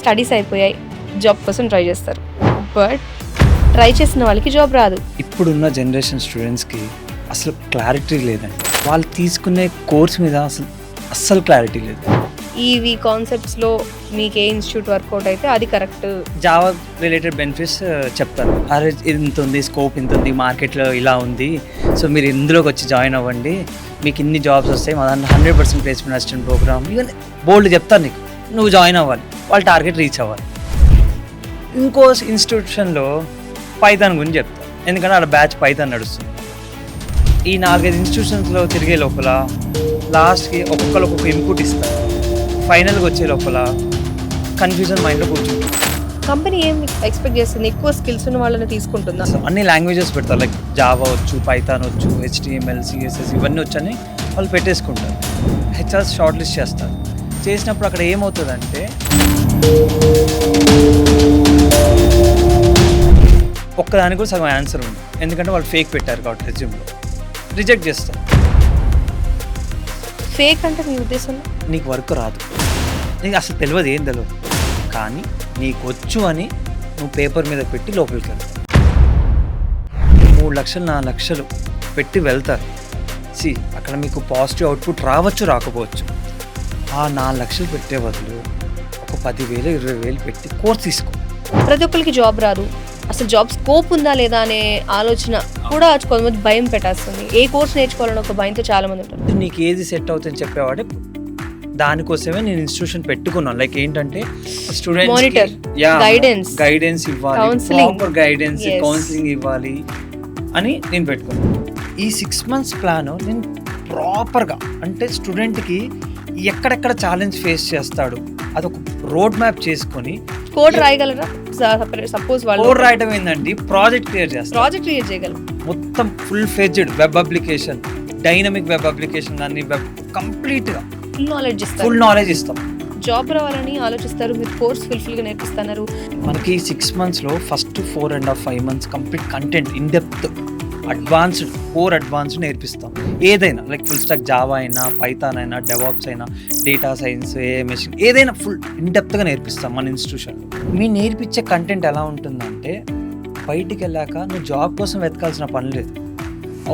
Studies అయిపోయాయి. Job కోసం try చేస్తారు. బట్ ట్రై చేసిన వాళ్ళకి జాబ్ రాదు. ఇప్పుడున్న జనరేషన్ స్టూడెంట్స్కి అసలు క్లారిటీ లేదండి. వాళ్ళు తీసుకునే కోర్స్ మీద అసలు అస్సలు క్లారిటీ లేదు. ఈవి కాన్సెప్ట్స్లో మీకు ఏ ఇన్స్టిట్యూట్ వర్కౌట్ అయితే అది కరెక్ట్. జావా రిలేటెడ్ బెనిఫిట్స్ చెప్తారు అరే ఇంత ఉంది స్కోప్ ఇంత ఉంది మార్కెట్లో ఇలా ఉంది. సో మీరు ఇందులోకి వచ్చి జాయిన్ అవ్వండి. మీకు ఇన్ని జాబ్స్ వస్తాయి. మా దాంట్లో hundred percent placement assistant program. ఇవన్నీ బోల్డ్ చెప్తారు నీకు. నువ్వు జాయిన్ అవ్వాలి. వాళ్ళ టార్గెట్ రీచ్ అవ్వాలి. ఇంకో ఇన్స్టిట్యూషన్లో పైథాన్ గురించి చెప్తారు ఎందుకంటే ఆడ బ్యాచ్ పైథాన్ నడుస్తుంది. ఈ నాలుగైదు ఇన్స్టిట్యూషన్స్లో తిరిగే లోపల లాస్ట్కి ఒక్కొక్కరు ఒక్కొక్క ఇన్పుట్ ఇస్తారు ఫైనల్గా వచ్చే లోపల కన్ఫ్యూజన్ మైండ్లో కూర్చుంటుంది కంపెనీ ఏం ఎక్స్పెక్ట్ చేస్తుంది? ఎక్కువ స్కిల్స్ ఉన్న వాళ్ళని తీసుకుంటుందా? అన్ని లాంగ్వేజెస్ పెడతారు లైక్ జావా వచ్చు పైథాన్ వచ్చు హెచ్డిఎంఎల్ సిఎస్ఎస్ ఇవన్నీ వచ్చని వాళ్ళు పెట్టేసుకుంటారు. హెచ్ఆర్ షార్ట్ లిస్ట్ చేస్తారు. చేసినప్పుడు అక్కడ ఏమవుతుందంటే ఒక్కదానికి కూడా సగం ఆన్సర్ ఉంది. ఎందుకంటే వాళ్ళు ఫేక్ పెట్టారు కాబట్టి రెజ్యూమ్లో రిజెక్ట్ చేస్తారు. ఫేక్ అంటే మీ ఉద్దేశంలో నీకు వర్క్ రాదు. నీకు అసలు తెలియదు ఏం తెలియదు. కానీ నీకు వచ్చు అని నువ్వు పేపర్ మీద పెట్టి లోపలికి వెళ్తావు మూడు లక్షలు నాలుగు లక్షలు పెట్టి వెళ్తారు. సి అక్కడ మీకు పాజిటివ్ అవుట్పుట్ రావచ్చు రాకపోవచ్చు. ఆ నాలుగు లక్షలు పెట్టే బదులు ఒక పదివేలు ఇరవై వేలు పెట్టి కోర్స్ తీసుకో. ప్రతి ఒక్కరికి జాబ్ రాదు. అసలు జాబ్ స్కోప్ ఉందా లేదా అనే ఆలోచన కూడా కొంతమంది భయం పెట్టేస్తుంది. ఏ కోర్స్ నేర్చుకోవాలని ఒక భయంతో చాలా మంది ఉంటారు నీకు ఏది సెట్ అవుతుందని చెప్పేవాడే? దానికోసమే నేను ఇన్స్టిట్యూషన్ పెట్టుకున్నాను. లైక్ ఏంటంటే Monitor, guidance, గైడెన్స్ ఇవ్వాలి. Counselling. Proper guidance. కౌన్సిలింగ్ ఇవ్వాలి అని నేను పెట్టుకున్నాను. ఈ సిక్స్ మంత్స్ ప్లాన్ నేను ప్రాపర్గా అంటే స్టూడెంట్కి ఎక్కడెక్కడ ఛాలెంజ్ ఫేస్ చేస్తాడు అదొక రోడ్ మ్యాప్ చేసుకొని కోడ్ రాయగలరా? సపోజ్ వాళ్ళు కోడ్ రాయటం ఏంటంటే ప్రాజెక్ట్ క్లియర్ చేస్తాడు ప్రాజెక్ట్ క్రియేట్ చేయగలరు మొత్తం full fledged web application dynamic web application కానీ వెబ్ కంప్లీట్గా ఫుల్ నాలెడ్జ్ ఇస్తారు. ఫుల్ నాలెడ్జ్ ఇస్తాం. జాబ్ రావాలని ఆలోచిస్తారు. మీరు కోర్స్ ఫుల్ఫిల్గా నేర్పిస్తున్నారు. మనకి సిక్స్ మంత్స్లో first four and half five months complete content in depth advanced core advanced నేర్పిస్తాం. ఏదైనా లైక్ ఫుల్ స్టాక్ జావా అయినా పైథాన్ అయినా డెవాప్స్ అయినా డేటా సైన్స్ ఏ మెషిన్ ఏదైనా ఫుల్ ఇన్ డెప్త్గా నేర్పిస్తాం మన ఇన్స్టిట్యూషన్లో మీ నేర్పించే కంటెంట్ ఎలా ఉంటుందంటే బయటికి వెళ్ళాక నువ్వు జాబ్ కోసం వెతకాల్సిన పని లేదు.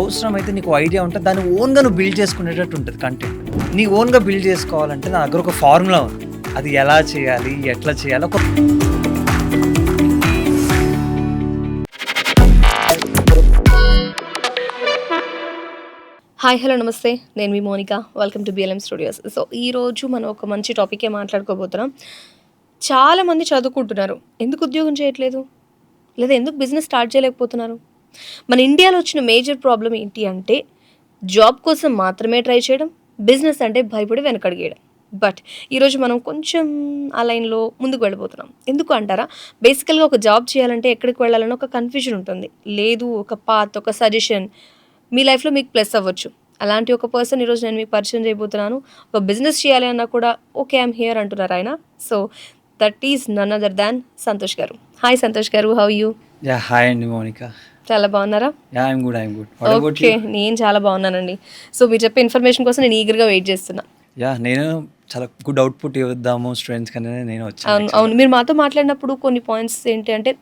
అవసరం అయితే నీకు ఐడియా ఉంటే దాన్ని ఓన్గా నువ్వు బిల్డ్ చేసుకునేటట్టు ఉంటుంది కంటెంట్ నీ ఓన్గా బిల్డ్ చేసుకోవాలంటే నా దగ్గర ఒక ఫార్ములా ఉంది. అది ఎలా చేయాలి ఎట్లా చేయాలి ఒక హాయ్ హలో నమస్తే. నేను మీ Monika. Welcome to BLM studios so ఈ రోజు మనం ఒక మంచి టాపికే మాట్లాడుకోబోతున్నాం. చాలామంది చదువుకుంటున్నారు. ఎందుకు ఉద్యోగం చేయట్లేదు? లేదా ఎందుకు బిజినెస్ స్టార్ట్ చేయలేకపోతున్నారు? మన ఇండియాలో వచ్చిన మేజర్ ప్రాబ్లం ఏంటి అంటే జాబ్ కోసం మాత్రమే ట్రై చేయడం బిజినెస్ అంటే భయపడి వెనకడిగేయడం. బట్ ఈరోజు మనం కొంచెం ఆ లైన్లో ముందుకు వెళ్ళిపోతున్నాం ఎందుకు అంటారా? బేసికల్గా ఒక జాబ్ చేయాలంటే ఎక్కడికి వెళ్ళాలని ఒక కన్ఫ్యూజన్ ఉంటుంది. లేదు ఒక పాత్ ఒక సజెషన్ మీ లైఫ్లో మీకు ప్లస్ అవ్వచ్చు. అలాంటి ఒక పర్సన్ ఈరోజు నేను మీకు పరిచయం చేయబోతున్నాను. ఒక బిజినెస్ చేయాలి అన్నా కూడా ఓకే ఐమ్ హియర్ అంటున్నారు ఆయన. So that is none other than Santosh garu. Hi Santosh గారు హౌ యూ యా హాయ్ అండి మౌనిక. చాలా బాగున్నారా? యా గుడ్ గుడ్ ఓకే నేను చాలా బాగున్నానండి. సో మీరు చెప్పే ఇన్ఫర్మేషన్ కోసం నేను ఈగర్గా వెయిట్ చేస్తున్నా. యా నేను చాలా గుడ్ అవుట్పుట్ ఇద్దాము స్టూడెంట్స్ కనే నేను వచ్చాను అవును అవును. మీరు మాతో మాట్లాడినప్పుడు కొన్ని పాయింట్స్ ఏంటి అంటే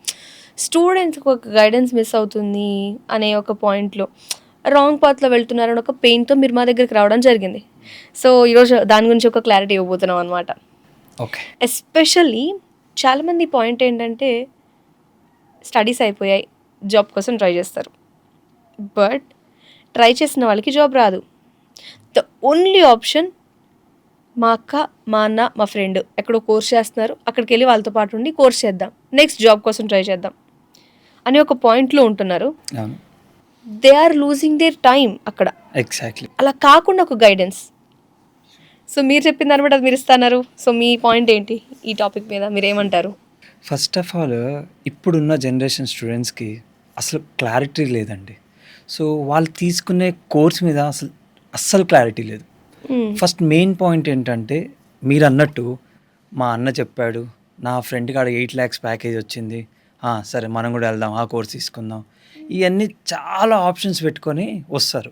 స్టూడెంట్స్కి ఒక గైడెన్స్ మిస్ అవుతుంది అనే ఒక పాయింట్లో రాంగ్ పాత్లో వెళ్తున్నారని ఒక పెయిన్తో మీరు మా దగ్గరికి రావడం జరిగింది. సో ఈరోజు దాని గురించి ఒక క్లారిటీ ఇవ్వబోతున్నాం అనమాట ఓకే. ఎస్పెషల్లీ చాలామంది పాయింట్ ఏంటంటే స్టడీస్ అయిపోయాయి జాబ్ కోసం ట్రై చేస్తారు. బట్ ట్రై చేసిన వాళ్ళకి జాబ్ రాదు. ద ఓన్లీ ఆప్షన్ మా అక్క మా అన్న మా ఫ్రెండ్ ఎక్కడో కోర్స్ చేస్తున్నారు అక్కడికి వెళ్ళి వాళ్ళతో పాటు ఉండి కోర్స్ చేద్దాం. నెక్స్ట్ జాబ్ కోసం ట్రై చేద్దాం. అని ఒక పాయింట్లో ఉంటున్నారు. They are losing their time అక్కడ. ఎగ్జాక్ట్లీ అలా కాకుండా ఒక గైడెన్స్ సో మీరు చెప్పిన దాన్ని బట్టి అది మీరు ఇస్తున్నారు. సో మీ పాయింట్ ఏంటి? ఈ టాపిక్ మీద మీరు ఏమంటారు? ఫస్ట్ ఆఫ్ ఆల్ ఇప్పుడున్న జనరేషన్ స్టూడెంట్స్కి అసలు క్లారిటీ లేదండి. సో వాళ్ళు తీసుకునే కోర్స్ మీద అసలు అస్సలు క్లారిటీ లేదు. ఫస్ట్ మెయిన్ పాయింట్ ఏంటంటే మీరు అన్నట్టు మా అన్న చెప్పాడు నా ఫ్రెండ్ కాడ ఎయిట్ ల్యాక్స్ ప్యాకేజ్ వచ్చింది. సరే మనం కూడా వెళ్దాం ఆ కోర్స్ తీసుకుందాం. ఇవన్నీ చాలా ఆప్షన్స్ పెట్టుకొని వస్తారు.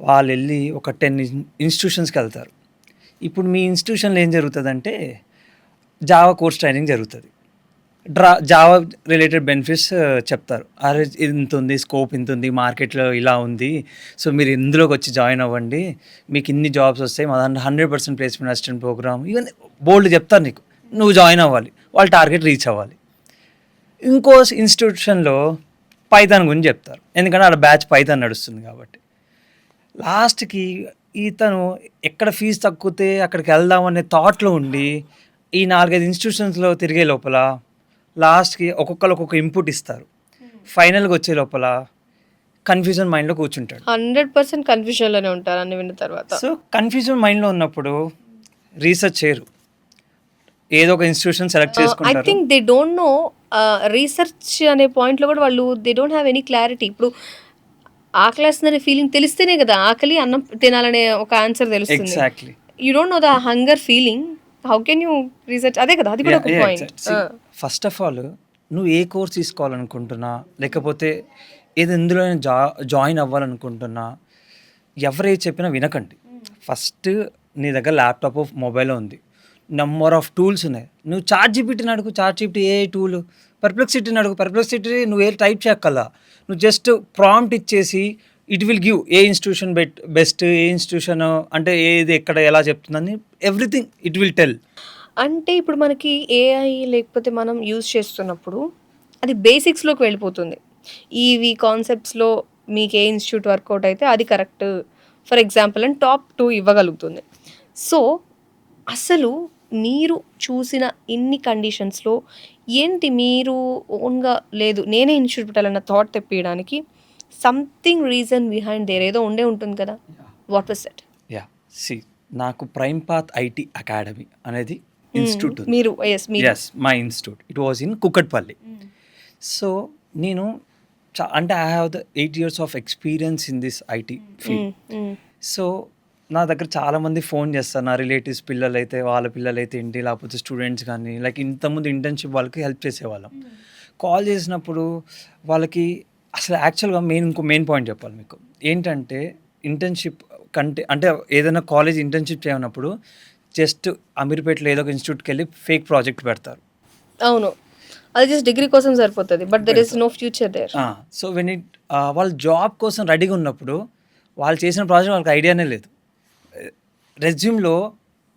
వాళ్ళు వెళ్ళి ఒక టెన్ ఇన్స్టిట్యూషన్స్కి వెళ్తారు. ఇప్పుడు మీ ఇన్స్టిట్యూషన్లో ఏం జరుగుతుందంటే జావా కోర్స్ ట్రైనింగ్ జరుగుతుంది. డ్రా జావా రిలేటెడ్ బెనిఫిట్స్ చెప్తారు. అరే ఇంత ఉంది స్కోప్ ఇంత ఉంది మార్కెట్లో ఇలా ఉంది సో మీరు ఇందులోకి వచ్చి జాయిన్ అవ్వండి. మీకు ఇన్ని జాబ్స్ వస్తాయి మా దాంట్లో hundred percent placement assistant program ఇవన్నీ బోల్డ్ చెప్తారు నీకు. నువ్వు జాయిన్ అవ్వాలి వాళ్ళ టార్గెట్ రీచ్ అవ్వాలి. ఇంకో ఇన్స్టిట్యూషన్లో పైథాన్ గురించి చెప్తారు. ఎందుకంటే ఆడ బ్యాచ్ పైథాన్ నడుస్తుంది కాబట్టి. లాస్ట్కి ఇతను ఎక్కడ ఫీజు తగ్గితే అక్కడికి వెళ్దాం అనే థాట్లో ఉండి ఈ నాలుగైదు ఇన్స్టిట్యూషన్స్లో తిరిగే లోపల లాస్ట్కి ఒక్కొక్కరు ఒక్కొక్క ఇన్పుట్ ఇస్తారు. ఫైనల్గా వచ్చే లోపల కన్ఫ్యూజన్ మైండ్లో కూర్చుంటాడు. హండ్రెడ్ పర్సెంట్ కన్ఫ్యూజన్లోనే ఉంటారు అన్ని విన్న తర్వాత. సో కన్ఫ్యూజన్ మైండ్లో ఉన్నప్పుడు రీసెర్చ్ చేయరు. ఏదో ఒక ఇన్స్టిట్యూషన్ సెలెక్ట్ ఐ చేసుకుంటారు. Think they don't know research అనే పాయింట్లో కూడా వాళ్ళు they don't have any clarity ఇప్పుడు ఆకలేస్తుందనే ఫీలింగ్ తెలిస్తేనే కదా ఆకలి అన్నం తినాలనే ఒక ఆన్సర్ తెలుస్తుంది. You don't know the hunger feeling how can you research అదే కదా అది కూడా ఒక పాయింట్ ఫస్ట్ ఆఫ్ ఆల్ నువ్వు ఏ కోర్స్ తీసుకోవాలనుకుంటున్నా లేకపోతే ఏది ఎందులో జా జాయిన్ అవ్వాలనుకుంటున్నా ఎవరే చెప్పినా వినకండి. ఫస్ట్ నీ దగ్గర ల్యాప్టాప్ మొబైల్ ఉంది. నెంబర్ ఆఫ్ టూల్స్ ఉన్నాయి. నువ్వు చార్ట్ జీపీటీని అడుగు చార్ట్ జీపీటీ ఏ టూల్ పర్ప్లెక్సిటీని అడుగు. పర్ప్లెక్సిటీ నువ్వు ఏ టైప్ చేయక్కల్లా నువ్వు జస్ట్ ప్రాంప్ట్ ఇచ్చేసి it will give a institution bet best a institution అంటే ఏది ఎక్కడ ఎలా చెప్తుందని ఎవ్రీథింగ్ ఇట్ విల్ టెల్ అంటే ఇప్పుడు మనకి ఏఐ లేకపోతే మనం యూజ్ చేస్తున్నప్పుడు అది బేసిక్స్లోకి వెళ్ళిపోతుంది. ఈవి కాన్సెప్ట్స్లో మీకు ఏ ఇన్స్టిట్యూట్ వర్కౌట్ అయితే అది correct for example and top two ఇవ్వగలుగుతుంది. So అసలు మీరు చూసిన ఇన్ని కండిషన్స్లో ఏంటి మీరు ఓన్గా లేదు నేనే ఇన్స్టిట్యూట్ పెట్టాలన్న థాట్ తెప్పియడానికి సంథింగ్ రీజన్ బిహైండ్ దేర్ ఏదో ఉండే ఉంటుంది కదా? What was set yeah see నాకు ప్రైమ్ పాత్ ఐటీ అకాడమీ అనేది ఇన్స్టిట్యూట్ ఉంది. మీరు yes my institute it was in Kukatpally so నేను అంటే I have the eight years of experience in this IT field so నా దగ్గర చాలామంది ఫోన్ చేస్తారు. నా రిలేటివ్స్ పిల్లలు అయితే వాళ్ళ పిల్లలు అయితే ఏంటి లేకపోతే స్టూడెంట్స్ కానీ లైక్ ఇంతకుముందు ఇంటర్న్షిప్ వాళ్ళకి హెల్ప్ చేసేవాళ్ళం. కాల్ చేసినప్పుడు వాళ్ళకి అసలు యాక్చువల్గా మెయిన్ ఇంకో మెయిన్ పాయింట్ చెప్పాలి మీకు. ఏంటంటే ఇంటర్న్షిప్ కంటే అంటే ఏదైనా కాలేజ్ ఇంటర్న్షిప్ చేయనప్పుడు జస్ట్ అమీర్పేటలో ఏదో ఒక ఇన్స్టిట్యూట్కి వెళ్ళి ఫేక్ ప్రాజెక్ట్ పెడతారు. అవును. అది జస్ట్ డిగ్రీ కోసం సరిపోతుంది but there is no future there so when it వాళ్ళు జాబ్ కోసం రెడీగా ఉన్నప్పుడు వాళ్ళు చేసిన ప్రాజెక్ట్ వాళ్ళకి ఐడియానే లేదు. రెజ్యూమ్లో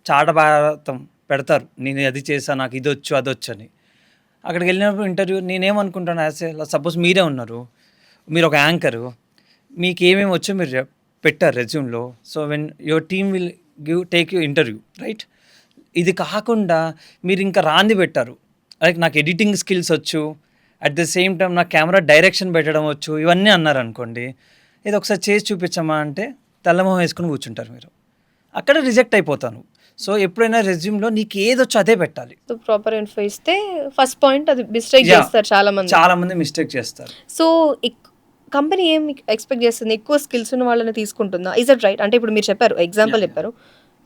చాటభారతం పెడతారు. నేను అది చేశాను నాకు ఇది వచ్చు అది వచ్చు అని. అక్కడికి వెళ్ళినప్పుడు ఇంటర్వ్యూ నేనేమనుకుంటాను యాజ్ సపోజ్ మీరే ఉన్నారు మీరు ఒక యాంకరు మీకు ఏమేమి వచ్చో మీరు పెట్టారు రెజ్యూమ్లో. So when your team will give take you interview right? ఇది కాకుండా మీరు ఇంకా రాంది పెట్టారు. లైక్ నాకు ఎడిటింగ్ స్కిల్స్ వచ్చు అట్ ద సేమ్ టైం నాకు కెమెరా డైరెక్షన్ పెట్టడం వచ్చు ఇవన్నీ అన్నారు అనుకోండి ఇది ఒకసారి చేసి చూపించమా అంటే తెల్లమొహం వేసుకుని కూర్చుంటారు మీరు. అక్కడ రిజెక్ట్ అయిపోతాను. సో ఎప్పుడైనా రెజ్యూమ్లో నీకు ఏది వచ్చో అదే పెట్టాలి. సో ప్రాపర్ ఇన్ఫో ఇస్తే ఫస్ట్ పాయింట్ అది మిస్టేక్. చేస్తారు చాలా మంది చాలా మంది మిస్టేక్ చేస్తారు. సో కంపెనీ ఏం ఎక్స్పెక్ట్ చేస్తుంది? ఎక్కువ స్కిల్స్ ఉన్న వాళ్ళని తీసుకుంటుందా? ఇస్ అట్ రైట్ అంటే ఇప్పుడు మీరు చెప్పారు ఎగ్జాంపుల్ చెప్పారు.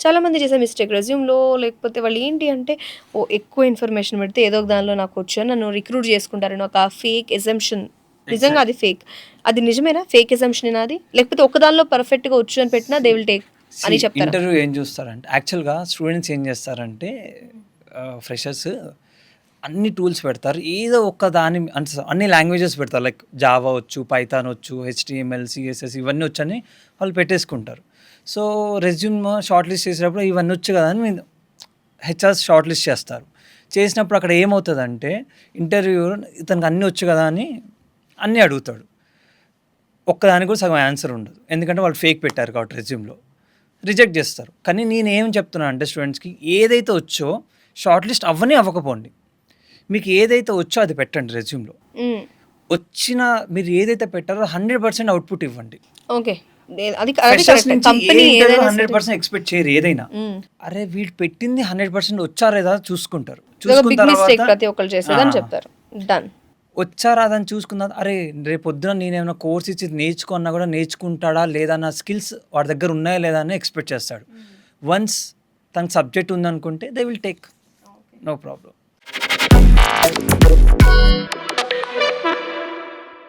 చాలా మంది చేసే మిస్టేక్ రెజ్యూమ్లో లేకపోతే వాళ్ళు ఏంటి అంటే ఓ ఎక్కువ ఇన్ఫర్మేషన్ పెడితే ఏదో ఒక దానిలో నాకు వచ్చు నన్ను రిక్రూట్ చేసుకుంటారని ఒక ఫేక్ ఎజంప్షన్ నిజంగా అది ఫేక్ అది నిజమేనా? ఫేక్ ఎజంప్షన్ అది? లేకపోతే ఒక దానిలో పర్ఫెక్ట్గా వచ్చు అని పెట్టినా దే విల్ టేక్ అని చెప్తారు. ఇంటర్వ్యూ ఏం చూస్తారంటే యాక్చువల్గా స్టూడెంట్స్ ఏం చేస్తారంటే ఫ్రెషర్స్ అన్ని టూల్స్ పెడతారు. ఏదో ఒక్క దాని అంటే అన్ని లాంగ్వేజెస్ పెడతారు. లైక్ జావా వచ్చు పైథాన్ వచ్చు హెచ్టిఎంఎల్ సిఎస్ఎస్ ఇవన్నీ వచ్చని వాళ్ళు పెట్టేసుకుంటారు. సో రెజ్యూమ్ షార్ట్ లిస్ట్ చేసేటప్పుడు ఇవన్నీ వచ్చు కదా అని హెచ్ఆర్ షార్ట్ లిస్ట్ చేస్తారు. చేసినప్పుడు అక్కడ ఏమవుతుందంటే ఇంటర్వ్యూ ఇతనికి అన్నీ వచ్చు కదా అని అన్నీ అడుగుతాడు. ఒక్కదానికి కూడా సగం ఆన్సర్ ఉండదు. ఎందుకంటే వాళ్ళు ఫేక్ పెట్టారు కాబట్టి రెజ్యూమ్లో రిజెక్ట్ చేస్తారు. కానీ నేను ఏం చెప్తున్నా అంటే స్టూడెంట్స్కి ఏదైతే వచ్చో షార్ట్ లిస్ట్ అవ్వనే అవ్వకపోండి. మీకు ఏదైతే వచ్చో అది పెట్టండి రెజ్యూమ్లో. వచ్చిన మీరు ఏదైతే పెట్టారో హండ్రెడ్ పర్సెంట్ అవుట్పుట్ ఇవ్వండి. ఓకే. హండ్రెడ్ పర్సెంట్ ఎక్స్పెక్ట్ చేయరు ఏదైనా. అరే వీళ్ళు పెట్టింది హండ్రెడ్ పర్సెంట్ వచ్చారా లేదా చూసుకుంటారు. చూసుకున్న బిగ్ మిస్టేక్ తర్వాత ప్రతి ఒక్కరు చేసేదని ఆ. చెప్తారు. డన్. వచ్చారా అదని చూసుకున్నా అరే రేపు పొద్దున నేనేమైనా కోర్స్ ఇచ్చి నేర్చుకున్నా కూడా నేర్చుకుంటాడా లేదా నా స్కిల్స్ వాడి దగ్గర ఉన్నాయా లేదా అని ఎక్స్పెక్ట్ చేస్తాడు. వన్స్ తనకు subject ఉందనుకుంటే they will take no problem